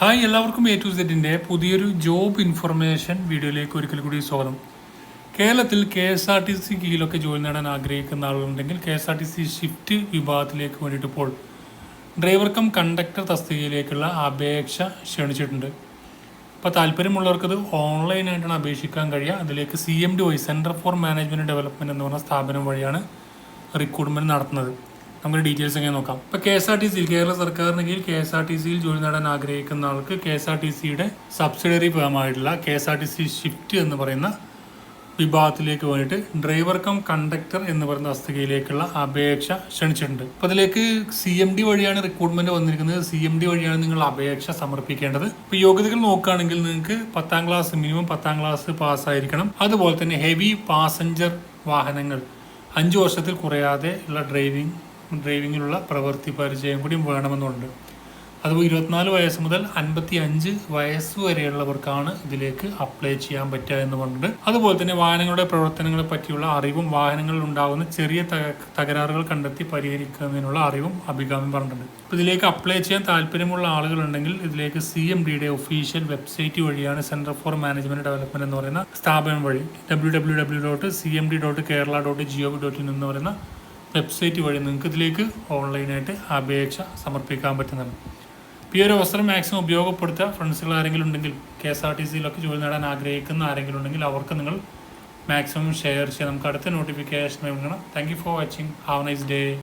Hi എല്ലാവർക്കും A to സെറ്റിന്റെ പുതിയൊരു ജോബ് ഇൻഫർമേഷൻ വീഡിയോയിലേക്ക് ഒരിക്കൽ കൂടി സ്വാഗതം. കേരളത്തിൽ K S R T C കീഴിലൊക്കെ ജോലി നേടാൻ ആഗ്രഹിക്കുന്ന ആളുകളുണ്ടെങ്കിൽ K S R T C Swift വിഭാഗത്തിലേക്ക് വേണ്ടിയിട്ട് ഇപ്പോൾ ഡ്രൈവർ കം കണ്ടക്ടർ തസ്തികയിലേക്കുള്ള അപേക്ഷ ക്ഷണിച്ചിട്ടുണ്ട്. അപ്പോൾ ഇത് ഓൺലൈനായിട്ടാണ് അപേക്ഷിക്കാൻ കഴിയുക. അതിലേക്ക് സി എം ഡി വൈ സെന്റർ ഫോർ മാനേജ്മെന്റ് ഡെവലപ്മെന്റ് എന്ന് പറഞ്ഞ സ്ഥാപനം വഴിയാണ് റിക്രൂട്ട്മെന്റ് നടത്തുന്നത്. നമുക്ക് ഡീറ്റെയിൽസ് എങ്ങനെ നോക്കാം. ഇപ്പോൾ കെ എസ് ആർ ടി സിയിൽ കേരള സർക്കാരിന് കീഴിൽ കെ എസ് ആർ ടി സിയിൽ ജോലി നേടാൻ ആഗ്രഹിക്കുന്ന ആൾക്ക് കെ എസ് ആർ ടി സിയുടെ subsidiary ഫേമായിട്ടുള്ള K S R T C Swift എന്ന് പറയുന്ന വിഭാഗത്തിലേക്ക് വേണ്ടിയിട്ട് ഡ്രൈവർ കം കണ്ടക്ടർ എന്ന് പറയുന്ന തസ്തികയിലേക്കുള്ള അപേക്ഷ ക്ഷണിച്ചിട്ടുണ്ട്. അപ്പോൾ അതിലേക്ക് സി എം ഡി വഴിയാണ് റിക്രൂട്ട്മെന്റ് വന്നിരിക്കുന്നത്. സി എം ഡി വഴിയാണ് നിങ്ങൾ അപേക്ഷ സമർപ്പിക്കേണ്ടത്. ഇപ്പോൾ യോഗ്യതകൾ നോക്കുകയാണെങ്കിൽ നിങ്ങൾക്ക് പത്താം ക്ലാസ് മിനിമം പത്താം ക്ലാസ് പാസ്സായിരിക്കണം അതുപോലെ തന്നെ ഹെവി പാസഞ്ചർ വാഹനങ്ങൾ അഞ്ച് വർഷത്തിൽ കുറയാതെ ഉള്ള ഡ്രൈവിംഗ് ഡ്രൈവിങ്ങിലുള്ള പ്രവൃത്തി പരിചയം കൂടി വേണമെന്നുണ്ട്. അതുപോലെ ഇരുപത്തിനാല് വയസ്സ് മുതൽ അൻപത്തി അഞ്ച് വയസ്സ് വരെയുള്ളവർക്കാണ് ഇതിലേക്ക് അപ്ലൈ ചെയ്യാൻ പറ്റുക എന്ന് പറഞ്ഞിട്ടുണ്ട് അതുപോലെ തന്നെ വാഹനങ്ങളുടെ പ്രവർത്തനങ്ങളെ പറ്റിയുള്ള അറിവും വാഹനങ്ങളിൽ ഉണ്ടാകുന്ന ചെറിയ തകരാറുകൾ കണ്ടെത്തി പരിഹരിക്കുന്നതിനുള്ള അറിവും അഭികാമ്യം പറഞ്ഞിട്ടുണ്ട്. ഇതിലേക്ക് അപ്ലൈ ചെയ്യാൻ താല്പര്യമുള്ള ആളുകളുണ്ടെങ്കിൽ ഇതിലേക്ക് സി എം ഡിയുടെ ഒഫീഷ്യൽ വെബ്സൈറ്റ് വഴിയാണ് സെന്റർ ഫോർ മാനേജ്മെന്റ് ഡെവലപ്മെന്റ് എന്ന് പറയുന്ന സ്ഥാപനം വഴി. W W W dot C M D dot Kerala dot G dot in എന്ന് പറയുന്ന വെബ്സൈറ്റ് വഴി നിങ്ങൾക്ക് ഇതിലേക്ക് ഓൺലൈനായിട്ട് അപേക്ഷ സമർപ്പിക്കാൻ പറ്റുന്നതാണ്. ഈ ഒരു അവസരം മാക്സിമം ഉപയോഗപ്പെടുത്തുക. ഫ്രണ്ട്സുകൾ ആരെങ്കിലും ഉണ്ടെങ്കിൽ കെ എസ് ആർ ടി സിയിലൊക്കെ ജോലി നേടാൻ ആഗ്രഹിക്കുന്ന ആരെങ്കിലും ഉണ്ടെങ്കിൽ അവർക്ക് നിങ്ങൾ മാക്സിമം ഷെയർ ചെയ്യുക നമുക്ക് അടുത്ത നോട്ടിഫിക്കേഷൻ വേണം thank you for watching. Have nice day.